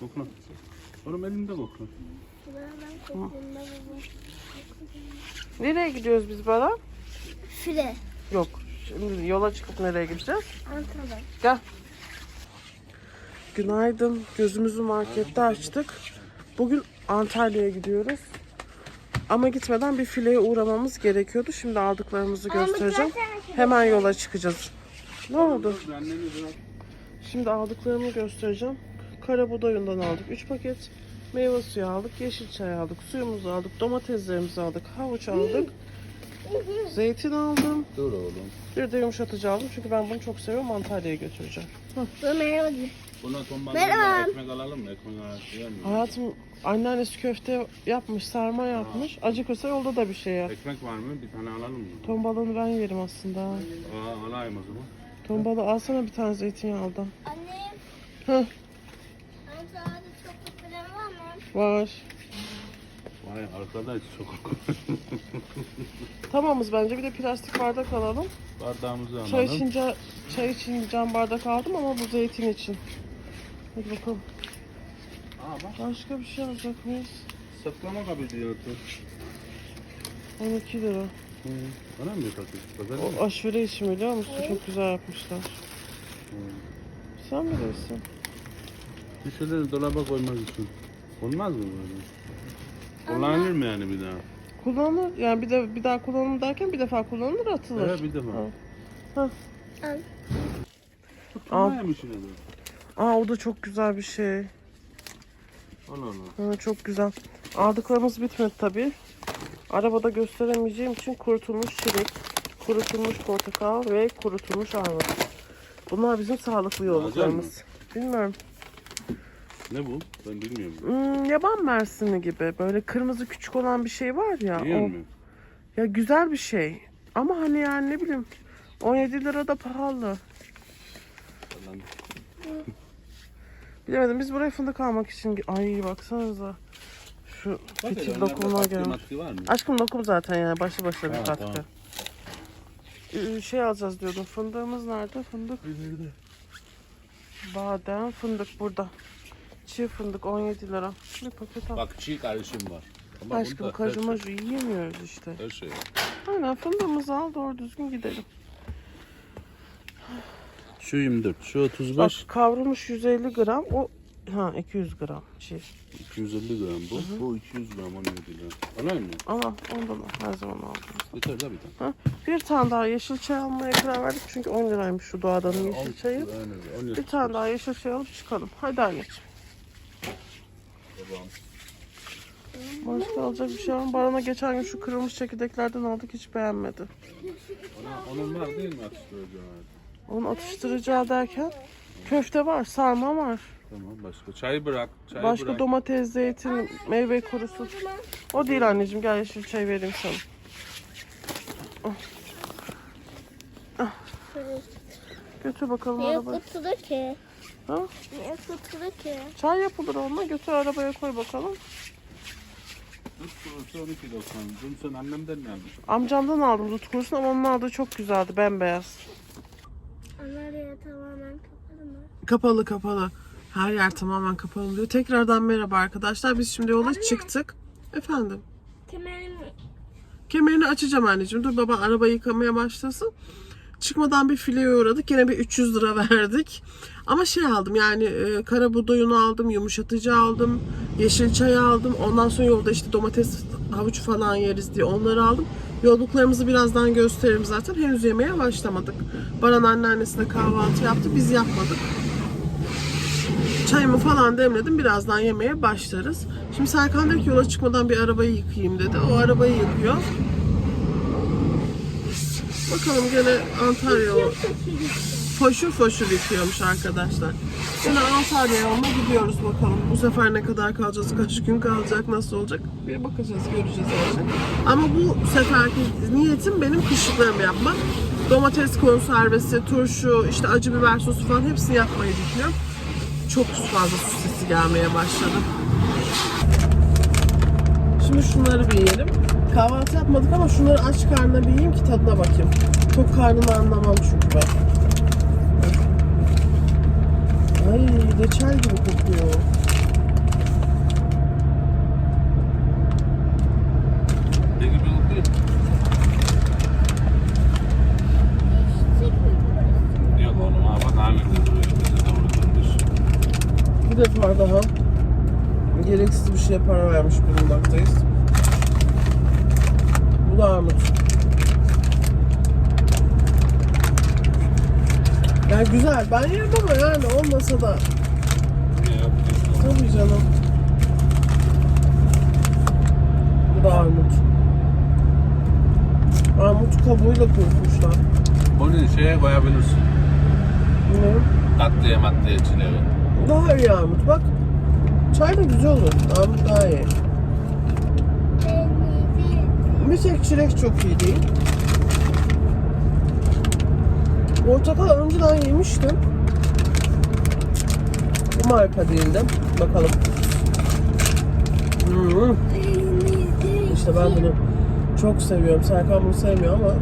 Kokla. Oğlum elinde kokla. Nereye gidiyoruz biz Bala? File. Yok. Şimdi yola çıkıp nereye gideceğiz? Antalya. Gel. Günaydın. Gözümüzü markette açtık. Bugün Antalya'ya gidiyoruz. Ama gitmeden bir fileye uğramamız gerekiyordu. Şimdi aldıklarımızı göstereceğim. Hemen yola çıkacağız. Ne oldu? Şimdi aldıklarımı göstereceğim. Karabuğdayından aldık 3 paket. Meyve suyu aldık, yeşil çay aldık, suyumuzu aldık, domateslerimizi aldık, havuç aldık. Zeytin aldım. Dur oğlum. Bir de yumuşatıcı aldım çünkü ben bunu çok seviyorum. Antalya'ya götüreceğim. Bu merhaba. Buna ton balığıyla ekmek alalım mı? Ekmek alalım mı? Hayatım anneannesi köfte yapmış, sarma yapmış. Acıkırsa yolda da bir şey yer. Ekmek var mı? Bir tane alalım mı? Ton balığını ben yerim aslında. Aa, alayım o zaman. Ton balığı alsana bir tane zeytinyağlıdan. Anne. Heh, var. Vay arkadaş çok Tamamız bence. Bir de plastik bardak alalım. Bardağımızı alalım. Çay içince çay için cam bardak aldım ama bu zeytin için. Hadi bakalım. Aa bak. Başka bir şey alacak mıyız? Saklama kabı diyordu. 12 lira. Hı. Bana mı takıyorsun? Pazar mı? O aşure için biliyor musun? Çok güzel yapmışlar. Sen bilirsin. Bir şeyleri dolaba koymak için. Olmaz mı böyle? Kullanılır mı yani bir daha? Kullanılır. Yani bir de bir daha kullanılır derken bir defa kullanılır atılır. Evet bir defa. Ha. Al. Al. Yine de? Aa o da çok güzel bir şey. Allah Allah. Ha, çok güzel. Aldıklarımız bitmedi tabii. Arabada gösteremeyeceğim için kurutulmuş çilek, kurutulmuş portakal ve kurutulmuş armut. Bunlar bizim sağlıklı yolluklarımız. Bilmiyorum. Ne bu? Ben bilmiyorum. Hmm, yaban mersini gibi böyle kırmızı küçük olan bir şey var ya. Yiyor o- mu? Ya güzel bir şey. Ama hani yani ne bileyim 17 lira da pahalı. Falan. Bilemedim biz buraya fındık almak için ay baksanıza. Şu fitil katkı gelmiş. Aşkım lokum zaten yani başlı başına bir katkı. tamam. Ee, Şey alacağız diyordum. Fındığımız nerede? Fındık. Badem, fındık burada. Çiğ fındık 17 lira. Bir paket al. Bak çiğ karışım var. Ama Aşkım bunda kajumaju yiyemiyoruz işte. Her şey. Aynen fındığımızı al doğru düzgün gidelim. Şu 24, şu Bak 35, kavrulmuş 150 gram o ha 200 gram çiğ. 250 gram bu. Bu 200 gram 17 lira. Alayım mı? Al ondan al her zaman aldığımız. Yeter de bir tane. Ha, bir tane daha yeşil çay almaya karar verdik çünkü 10 liraymış şu doğadanın yeşil çayı. Aynen. Bir tane daha yeşil çay alıp çıkalım. Hadi anneciğim. Başka alacak bir şey var mı? Baran'a geçen gün şu kırılmış çekirdeklerden aldık hiç beğenmedi. Ona, onun var değil mi atıştırıcı var? Onun atıştıracağı derken köfte var, sarma var. Tamam başka. Çay bırak. Çay Başka bırak. domates, zeytin, meyve kurusu. O değil anneciğim gel yeşil çay vereyim sana. Götür bakalım Niye arabaya. kutulu ki? Ha? Niye kutulu ki? Çay yapılır onunla götür arabaya koy bakalım. Dut kurusu 12.90. Dün sen annemden ne almışsın? Amcamdan aldım dut kurusunu ama onun aldığı çok güzeldi bembeyaz. Antalya tamamen kapalı mı? Kapalı kapalı. Her yer tamamen kapalı diyor. Tekrardan merhaba arkadaşlar. Biz şimdi yola çıktık. Efendim. Kemerim Kemerini açacağım anneciğim. Dur baba araba yıkamaya başlasın. Çıkmadan bir fileye uğradık. Yine bir 300 lira verdik. Ama şey aldım yani e, kara buğdayını aldım, yumuşatıcı aldım, yeşil çay aldım. Ondan sonra yolda işte domates, havuç falan yeriz diye onları aldım. Yolluklarımızı birazdan gösteririm zaten. Henüz yemeğe başlamadık. Baran anneannesine kahvaltı yaptı. Biz yapmadık. Çayımı falan demledim. Birazdan yemeğe başlarız. Şimdi Serkan dedi ki yola çıkmadan bir arabayı yıkayayım dedi. O arabayı yıkıyor. Bakalım gene Antalya o foşur foşur yıkıyormuş arkadaşlar. Şimdi Antalya yoluna gidiyoruz bakalım. Bu sefer ne kadar kalacağız, kaç gün kalacak, nasıl olacak bir bakacağız, göreceğiz yani. Ama bu seferki niyetim benim kışlıklarımı yapmak. Domates konservesi, turşu, işte acı biber sosu falan hepsini yapmayı düşünüyorum. Çok fazla su sesi gelmeye başladı. Şimdi şunları bir yiyelim. Kahvaltı yapmadık ama şunları aç karnına bir yiyeyim ki tadına bakayım. Tok karnını anlamam çünkü ben. Ay reçel gibi kokuyor. Bir de daha. Gereksiz bir şeye para vermiş bulunmaktayız. Bu da armut. Yani güzel. Ben yerim ama yani olmasa da tabii canım. Bu da armut. Armut kabuğuyla kurutmuşlar. Onu şeye koyabilirsin. Ne? Tatlıya matlıya içine. Daha iyi armut. Bak çay da güzel olur. Armut daha iyi. Tek çilek çok iyi değil. Portakal önceden yemiştim. Bu marka değildi. Bakalım. Hmm. İşte ben bunu çok seviyorum. Serkan bunu sevmiyor ama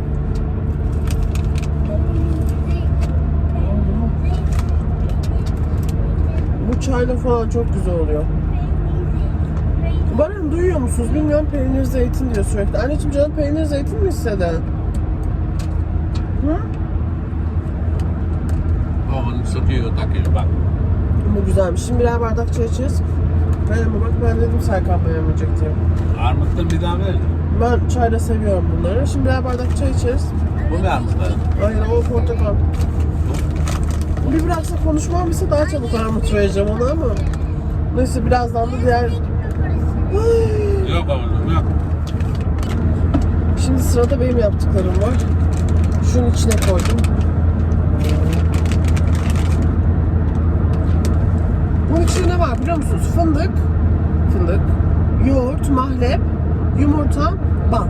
bu çayla falan çok güzel oluyor. Baran duyuyor musunuz? Bilmiyorum peynir zeytin diyor sürekli. Anneciğim canım peynir zeytin mi istedi? Hı? Onu sokuyor takıyor bak. Bu güzelmiş. Şimdi birer bardak çay içeriz. Ben ama bak ben dedim Serkan beğenmeyecek diye. Armuttan bir daha ver. Ben çayla seviyorum bunları. Şimdi birer bardak çay içeriz. Bu ne armutların? Aynen o portakal. Bir bıraksa konuşmam ise daha çabuk armut vereceğim ona ama. Neyse birazdan da diğer... Yok oğlum yok. Şimdi sırada benim yaptıklarım var. Şunun içine koydum. Bunun içinde ne var biliyor musunuz? Fındık, fındık, yoğurt, mahlep, yumurta, bal.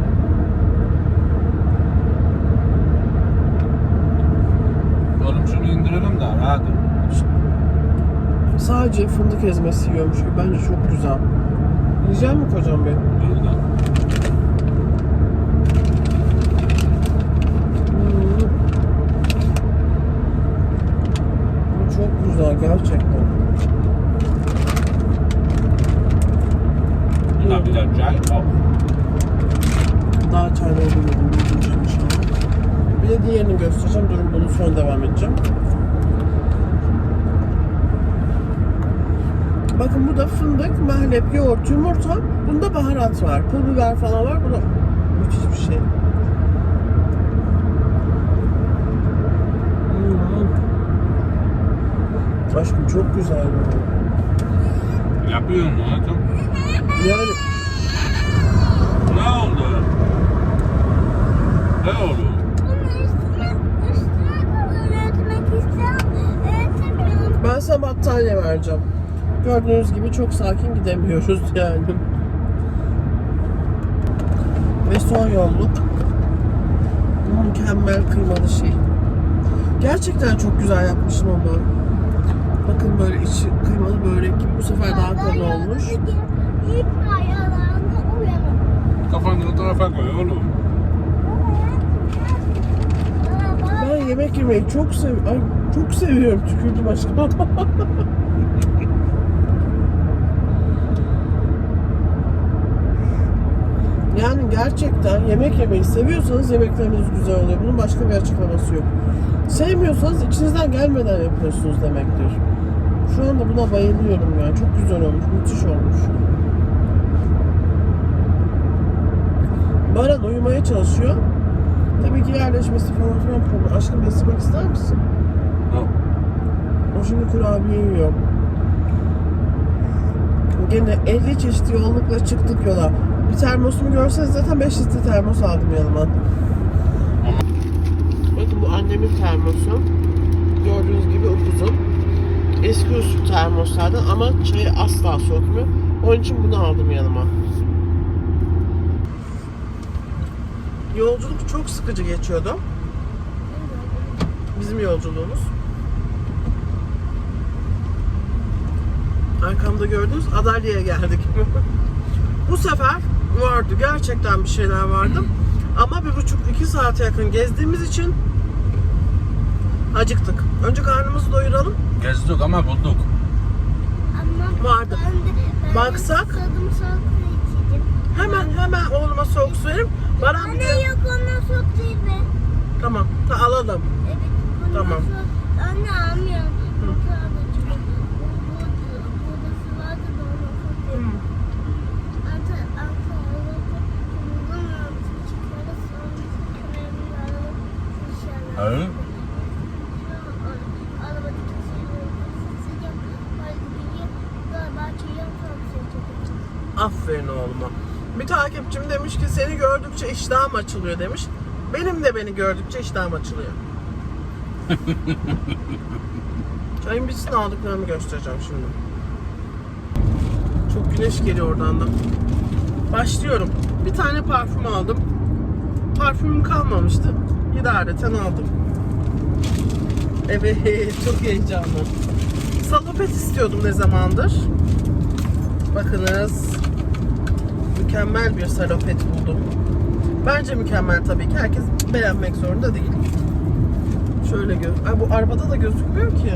Oğlum şunu indirelim de hadi. Sadece fındık ezmesi yiyormuş gibi. Bence çok güzel. Yiyecek mi kocam. Hmm. Bu çok güzel gerçekten. Buna bir. Oh. Daha çayla ödemedim. Bir de diğerini göstereceğim. Durun bunu sonra devam edeceğim. Bakın bu da fındık, mahlep, yoğurt, yumurta. Bunda baharat var. Pul biber falan var. Bu da müthiş bir şey. Hmm. Aşkım çok güzel bu. Yapıyor mu hayatım? Yani Ne oldu? Ne oldu? ben sana battaniye vereceğim. Gördüğünüz gibi çok sakin gidemiyoruz yani. Ve son yolluk. Mükemmel kıymalı şey. Gerçekten çok güzel yapmışım ama. Bakın böyle içi kıymalı börek gibi. Bu sefer daha kalın olmuş. Kafanı o tarafa koy oğlum. Ben yemek yemeyi çok sev Ay çok seviyorum. Tükürdüm aşkım. yani gerçekten yemek yemeyi seviyorsanız yemekleriniz güzel oluyor. Bunun başka bir açıklaması yok. Sevmiyorsanız içinizden gelmeden yapıyorsunuz demektir. Şu anda buna bayılıyorum ya. Çok güzel olmuş. Müthiş olmuş. Baran uyumaya çalışıyor. Tabii ki yerleşmesi falan filan problem. Aşkım ısırmak ister misin? Yok. O şimdi kurabiye yiyor. Gene 50 çeşit yollukla çıktık yola. Bir termosumu görseniz zaten 5 litre termos aldım yanıma. Bakın bu annemin termosu. Gördüğünüz gibi upuzun. Eski usul termoslardan ama çayı asla soğutmuyor. Onun için bunu aldım yanıma. Yolculuk çok sıkıcı geçiyordu. Bizim yolculuğumuz. Arkamda gördüğünüz Adalya'ya geldik. Bu sefer vardı. Gerçekten bir şeyler vardı. Ama bir buçuk iki saate yakın gezdiğimiz için acıktık. Önce karnımızı doyuralım. Gezdik ama bulduk. Vardı. Baksak? Hemen hemen oğluma soğuk su verim. Baran bir Anne de... yok ondan çok değil be. Tamam. Ta alalım. Evet. Tamam. çok- Anne almıyorum. Evet. Aferin oğluma. Bir takipçim demiş ki seni gördükçe iştahım açılıyor demiş. Benim de beni gördükçe iştahım açılıyor. Çayın bitsin aldıklarımı göstereceğim şimdi. Çok güneş geliyor oradan da. Başlıyorum. Bir tane parfüm aldım. Parfümüm kalmamıştı. İdareten aldım. Evet, çok heyecanlı. Salopet istiyordum ne zamandır. Bakınız. Mükemmel bir salopet buldum. Bence mükemmel tabii ki. Herkes beğenmek zorunda değil. Şöyle gö... Ay bu arabada da gözükmüyor ki.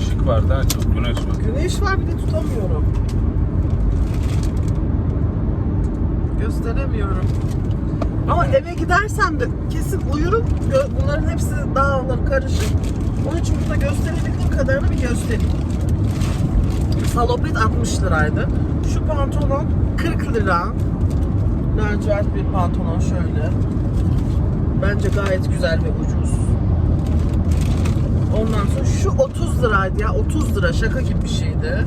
Işık var daha çok güneş var. Güneş var bir de tutamıyorum. Gösteremiyorum. Ama eve gidersem de kesin uyurum. Bunların hepsi dağılır, karışır. Onun için burada gösterebildiğim kadarını bir göstereyim. Salopet 60 liraydı. Şu pantolon 40 lira. Lacivert bir pantolon şöyle. Bence gayet güzel ve ucuz. Ondan sonra şu 30 liraydı ya 30 lira şaka gibi bir şeydi.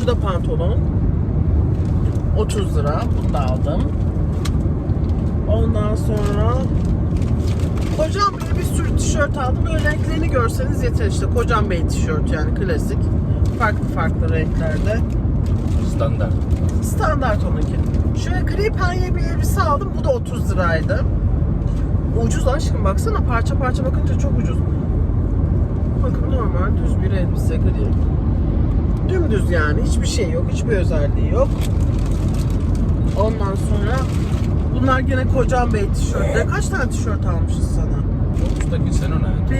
Şu da pantolon. 30 lira. Bunu da aldım. Ondan sonra Kocam Bey bir sürü tişört aldım. Böyle renklerini görseniz yeter işte. Kocam Bey tişört yani klasik. Farklı farklı renklerde. Standart. Standart onunki. Şöyle gri penye bir elbise aldım. Bu da 30 liraydı. Ucuz aşkım baksana parça parça bakınca çok ucuz. Bakın normal düz bir elbise gri. Dümdüz yani hiçbir şey yok. Hiçbir özelliği yok. Ondan sonra bunlar gene kocam bey tişörtleri. Kaç tane tişört almışız sana? Üstteki senin ha. 1,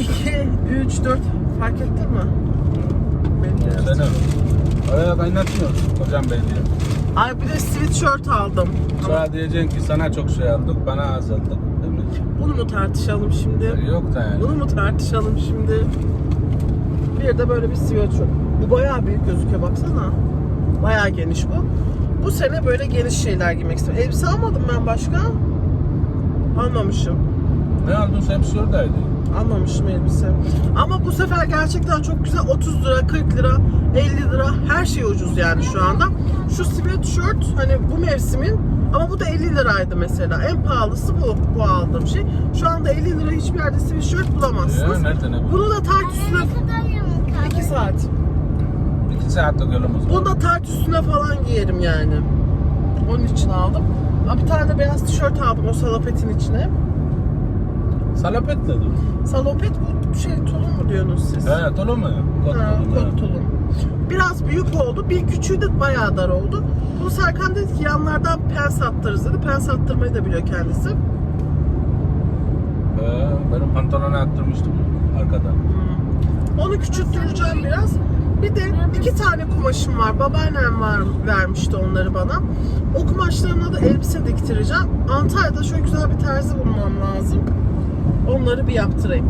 2, 3, 4 fark ettin mi? Benim de yaptım. Senin. Oraya kaynatmıyor. Hocam ben diyor. Ay bir de sweatshirt aldım. Ama Sonra diyeceksin ki sana çok şey aldık, bana az aldık. Değil mi? bunu mu tartışalım şimdi? Yok da yani. Bunu mu tartışalım şimdi? Bir de böyle bir sweatshirt. Bu bayağı büyük gözüküyor baksana. Bayağı geniş bu. Bu sene böyle geniş şeyler giymek istiyorum. Elbise almadım ben başka. Almamışım. Ne aldın sen hepsi oradaydı. Almamışım elbise. Ama bu sefer gerçekten çok güzel. 30 lira, 40 lira, 50 lira her şey ucuz yani şu anda. Şu sweatshirt hani bu mevsimin ama bu da 50 liraydı mesela. En pahalısı bu. Bu aldığım şey. Şu anda 50 lira hiçbir yerde sweatshirt bulamazsınız. Ya nerede ne? Bunu da tart üstüne Ne kadar yamuk kaldı? 2 saat. Saatlik yolumuz var. Bunu da tart üstüne falan giyerim yani. Onun için aldım. Ha, bir tane de beyaz tişört aldım o salapetin içine. Salapet dedim. Salopet bu şey tulum mu diyorsunuz siz? He, tolu mu? Kot Ha, tulum, kot tulum. Biraz büyük oldu. Bir küçüğü de bayağı dar oldu. Bunu Serkan dedi ki yanlardan pens attırırız dedi. Pens attırmayı da biliyor kendisi. He, benim pantolonu attırmıştım arkadan. Onu küçülttüreceğim biraz. Bir de iki tane kumaşım var. Babaannem var, vermişti onları bana. O kumaşlarımla da elbise diktireceğim. Antalya'da şöyle güzel bir terzi bulmam lazım. Onları bir yaptırayım.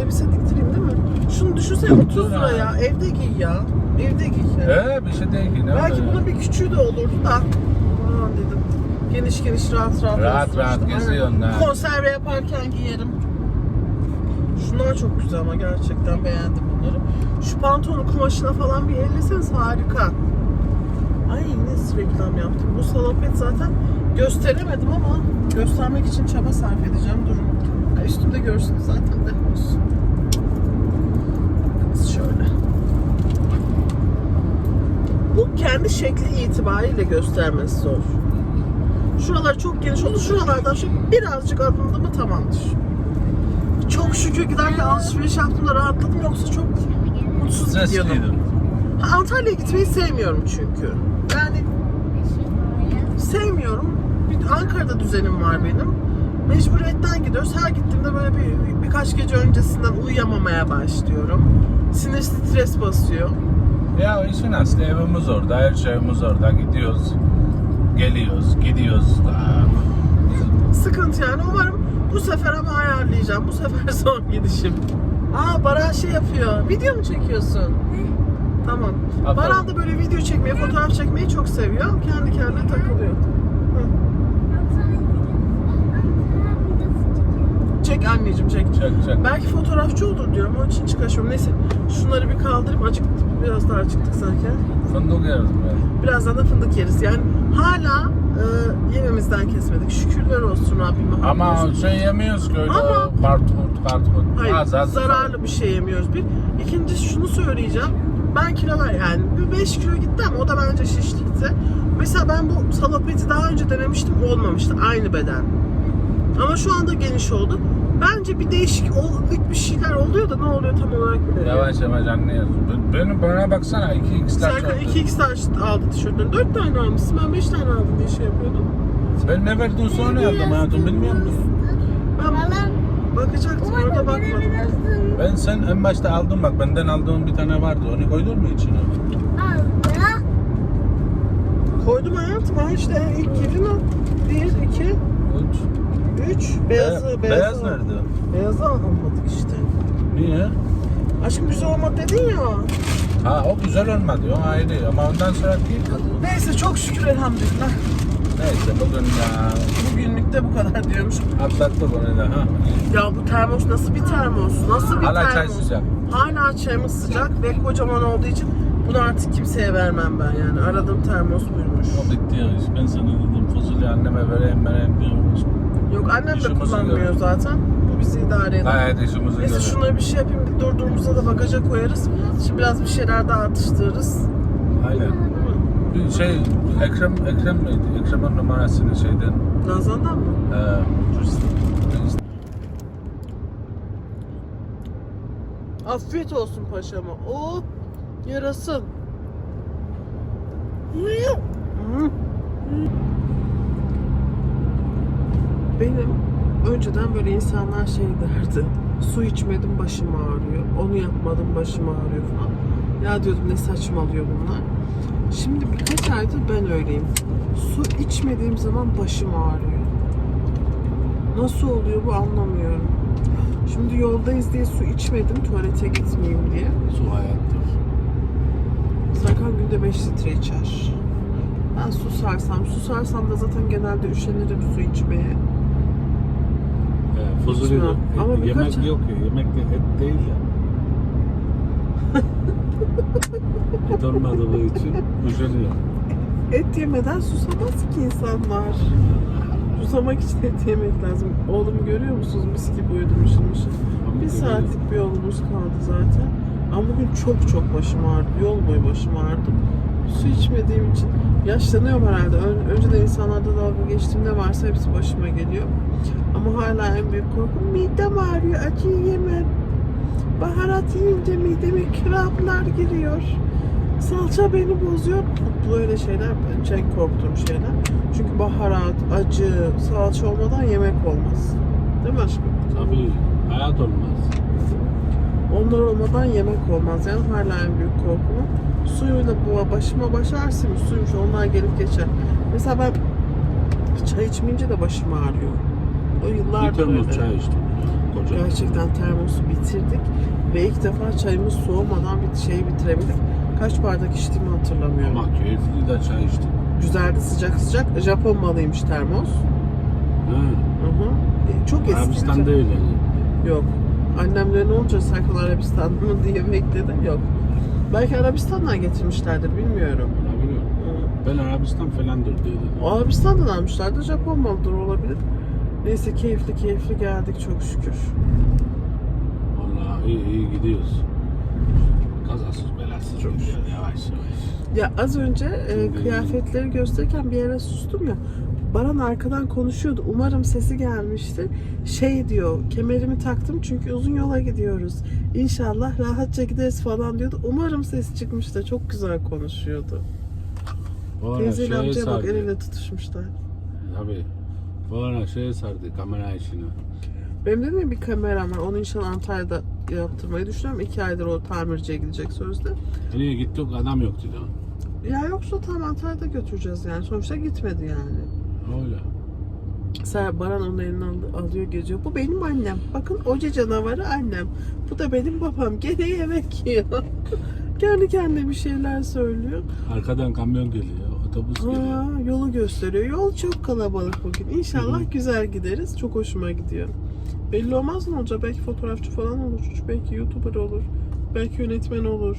Elbise diktireyim değil mi? Şunu düşünsene 30 lira ya. Evde giy ya. Evde giy. He, bir şey değil ki. Ne Belki oluyor? bunun bir küçüğü de olurdu da. Aman dedim. Geniş geniş rahat rahat Rahat rahat işte. geziyorsun ha. Konserve yaparken giyerim. Şunlar çok güzel ama gerçekten beğendim bunları. Şu pantolonun kumaşına falan bir elleseniz harika. Ay ne reklam yaptım. Bu salopet zaten gösteremedim ama göstermek için çaba sarf edeceğim. Durun. Üstümde görsün zaten de olsun. Şöyle. Bu kendi şekli itibariyle göstermesi zor. Şuralar çok geniş oldu. Şuralardan şu birazcık alındı mı tamamdır. Çok şükür giderken alışveriş yaptığımda rahatladım yoksa çok mutsuz gidiyordum. Ha, Antalya'ya gitmeyi sevmiyorum çünkü. Yani sevmiyorum. Bir, Ankara'da düzenim var benim. Mecburiyetten gidiyoruz. Her gittiğimde böyle bir, birkaç gece öncesinden uyuyamamaya başlıyorum. Sinir stres basıyor. Ya işin aslı evimiz orada, her şeyimiz orada. Gidiyoruz, geliyoruz, gidiyoruz. Sıkıntı yani. Umarım bu sefer ama ayarlayacağım. Bu sefer son gidişim. Aa Baran şey yapıyor. Video mu çekiyorsun? Tamam. Aferin. Baran da böyle video çekmeyi, fotoğraf çekmeyi çok seviyor. Kendi kendine takılıyor. Çek anneciğim çek. Çek çek. Belki fotoğrafçı olur diyorum. Onun için çıkarıyorum. Neyse şunları bir kaldırayım. Acıktık. Biraz daha acıktık sanki. Fındık yerim ben. Birazdan da fındık yeriz. Yani hala e, yememizden kesmedik. Şükürler olsun Rabbime. Ama Hamdolsun. şey yemiyoruz ki öyle Ama- kartmut kartmut. Hayır, Az az. zararlı bir şey yemiyoruz bir. İkincisi şunu söyleyeceğim. Ben kilolar yani bir 5 kilo gitti ama o da bence şişlikti. Mesela ben bu salopeti daha önce denemiştim olmamıştı aynı beden. Ama şu anda geniş oldu. Bence bir değişik olup bir şeyler oluyor da ne oluyor tam olarak bilmiyorum. Yavaş yavaş anlıyorsun. Benim bana baksana 2 x'ler Serkan çok. 2x large aldı tişörtünü. 4 tane almışsın. Ben 5 tane aldım diye şey yapıyordum. Ben ne verdin sonra aldım hayatım bilmiyor musun? Ben bakacaktım orada bakmadım. Ben sen en başta aldın bak benden aldığın bir tane vardı. Onu koydun mu içine? Koydum hayatım. Ha işte ilk girdin o. 1, 2, Üç. 3. Beyazı, Be- beyazı. Beyaz nerede? Beyazı almadık işte. Niye? Aşkım güzel olmadı dedin ya. Ha o güzel olmadı o ayrı ama ondan sonra değil. Neyse çok şükür elhamdülillah. Neyse bugün ya Bugünlük de bu kadar diyormuş. atlattık onu da ha. Ya bu termos nasıl bir termos? Nasıl bir Hala çay termos? sıcak. Hala çayımız sıcak ve kocaman olduğu için bunu artık kimseye vermem ben yani. Aradığım termos buymuş. O bitti ya iş. Ben sana dedim fasulye anneme vereyim vereyim diyormuş. Yok annem de İşimizi kullanmıyor görüyor. zaten. Bu bizi idare eder. Gayet işimizi Neyse görüyor. şunları bir şey yapayım. Bir durduğumuzda da bagaja koyarız. Şimdi biraz bir şeyler daha atıştırırız. Aynen. Bir şey Ekrem Ekrem miydi? Ekrem'in numarasını şeyden. Nazan'dan mı? E, Afiyet olsun paşama. Oh yarasın. Hmm. Benim önceden böyle insanlar şey derdi. Su içmedim başım ağrıyor. Onu yapmadım başım ağrıyor falan. Ya diyordum ne saçmalıyor bunlar. Şimdi birkaç aydır ben öyleyim. Su içmediğim zaman başım ağrıyor. Nasıl oluyor bu anlamıyorum. Şimdi yoldayız diye su içmedim tuvalete gitmeyeyim diye. su hayattır. Serkan günde 5 litre içer. Ben susarsam, susarsam da zaten genelde üşenirim su içmeye. Fuzuli de- Ama yemek birkaç- yok ya. Yemek de et değil ya. et olmadığı için üşeniyor. Et yemeden susamaz ki insanlar. Susamak için et yemek lazım. Oğlumu görüyor musunuz? Mis gibi uyudum mışıl. Bir saatlik bir yolumuz kaldı zaten. Ama bugün çok çok başım ağrıdı. Yol boyu başım ağrıdı. Su içmediğim için yaşlanıyorum herhalde. Ön- önceden insanlarda dalga geçtiğimde varsa hepsi başıma geliyor. Ama hala en büyük korkum midem ağrıyor. Acı yiyemem. Baharat yiyince mideme kramplar giriyor. Salça beni bozuyor. Böyle şeyler en korktuğum şeyler. Çünkü baharat, acı, salça olmadan yemek olmaz. Değil mi aşkım? Tabii hayat olmaz. Onlar olmadan yemek olmaz. Yani hala en büyük korkum. Suyuyla bu başıma baş ağrısıymış, suymuş onlar gelip geçer. Mesela ben çay içmeyince de başım ağrıyor. O Bir yıllardır termos öyle. çay içtim. Koca. Gerçekten termosu bitirdik ve ilk defa çayımız soğumadan bir şeyi bitirebildik. Kaç bardak içtiğimi hatırlamıyorum. Ama keyifli de çay içtim. Güzeldi sıcak sıcak. Japon malıymış termos. Ha. Hı hı. E, Çok eski. Arabistan değil yani. Yok. Annemle ne olacak Serkan Arabistan'da mı diye bekledim. Yok. Belki Arabistan'dan getirmişlerdir bilmiyorum. Olabilir. Ben Arabistan falandır diye dedim. Arabistan'dan almışlardı. Japon malıdır olabilir. Neyse keyifli keyifli geldik çok şükür. Vallahi iyi iyi gidiyoruz. Kazasız belasız Çok gidiyor yavaş yavaş. Ya az önce e, kıyafetleri gösterirken bir yere sustum ya. Baran arkadan konuşuyordu. Umarım sesi gelmiştir. Şey diyor, kemerimi taktım çünkü uzun yola gidiyoruz. İnşallah rahatça gideriz falan diyordu. Umarım ses çıkmıştır. Çok güzel konuşuyordu. Teyzeyle amcaya bak el ele tutuşmuşlar. Tabii. Bu ara şeye sardı kamera işini. Benim dedim ya bir kameram var. Onu inşallah Antalya'da yaptırmayı düşünüyorum. İki aydır o tamirciye gidecek sözde. Nereye gittik adam yoktu da. Ya yoksa tam Antalya'da götüreceğiz yani. Sonuçta gitmedi yani. Öyle. Ser Baran onun elinden al- alıyor geziyor. Bu benim annem. Bakın oca canavarı annem. Bu da benim babam. Gene yemek yiyor. Kendi kendine bir şeyler söylüyor. Arkadan kamyon geliyor, otobüs geliyor. Aa, yolu gösteriyor. Yol çok kalabalık bugün. İnşallah güzel gideriz. Çok hoşuma gidiyor. Belli olmaz mı hoca? Belki fotoğrafçı falan olur. Belki YouTuber olur. Belki yönetmen olur.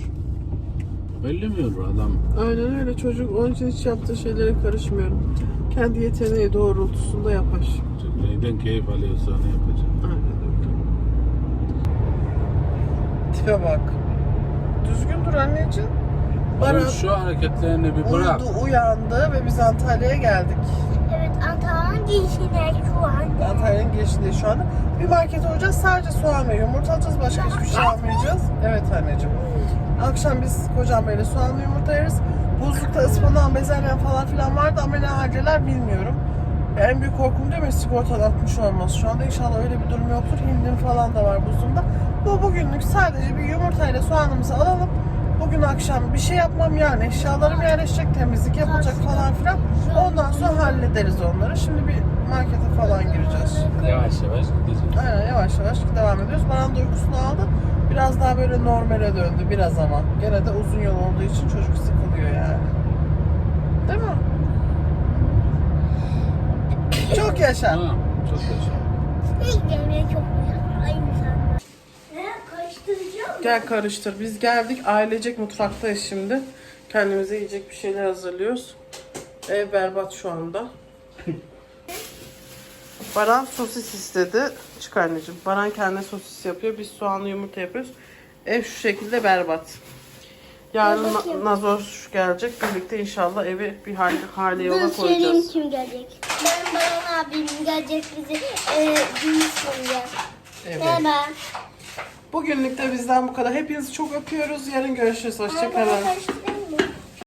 Belli mi olur adam? Aynen öyle çocuk. Onun için hiç yaptığı şeylere karışmıyorum. Kendi yeteneği doğrultusunda yapar. Neyden keyif alıyorsa onu yapacak. Aynen öyle. Tipe bak. Düzgün dur anneciğim. Baran Oğlum şu hareketlerini bir bırak. uyudu, uyandı ve biz Antalya'ya geldik. Evet Antalya'nın girişine şu anda. Antalya'nın girişindeyiz şu anda. Bir markete uğrayacağız. Sadece soğan ve yumurta alacağız. Başka hiçbir şey almayacağız. Evet anneciğim. Akşam biz kocam böyle soğanlı yumurta yeriz. Buzlukta ıspanak, bezelye falan filan vardı ama ne haldeler bilmiyorum. En büyük korkum değil mi sigortalı atmış olması. Şu anda inşallah öyle bir durum yoktur. Hindim falan da var buzluğumda. Bu bugünlük sadece bir yumurtayla soğanımızı alalım. Bugün akşam bir şey yapmam yani eşyalarım yerleşecek, temizlik yapılacak falan filan. Ondan sonra hallederiz onları. Şimdi bir markete falan gireceğiz. Yavaş yavaş gideceğiz. Aynen yavaş yavaş devam ediyoruz. Baran da uykusunu aldı. Biraz daha böyle normale döndü biraz ama. Gene de uzun yol olduğu için çocuk sıkılıyor yani. Değil mi? Çok yaşa. Tamam. Çok yaşa. İlk yemeği çok güzel. Ay insanlar. Ne karıştıracağım? Gel karıştır. Biz geldik. Ailecek mutfaktayız şimdi. Kendimize yiyecek bir şeyler hazırlıyoruz. Ev berbat şu anda. Baran sosis istedi. Çık anneciğim. Baran kendine sosis yapıyor. Biz soğanlı yumurta yapıyoruz. Ev şu şekilde berbat. Yarın. Na- Nazoş gelecek. Birlikte inşallah evi bir hale, hale yola Dur söyleyeyim koyacağız. kim gelecek. Ben Baran abim gelecek bizi. E, büyüsün Evet. Merhaba. Bugünlük de bizden bu kadar. Hepinizi çok öpüyoruz. Yarın görüşürüz. Hoşçakalın. karıştırayım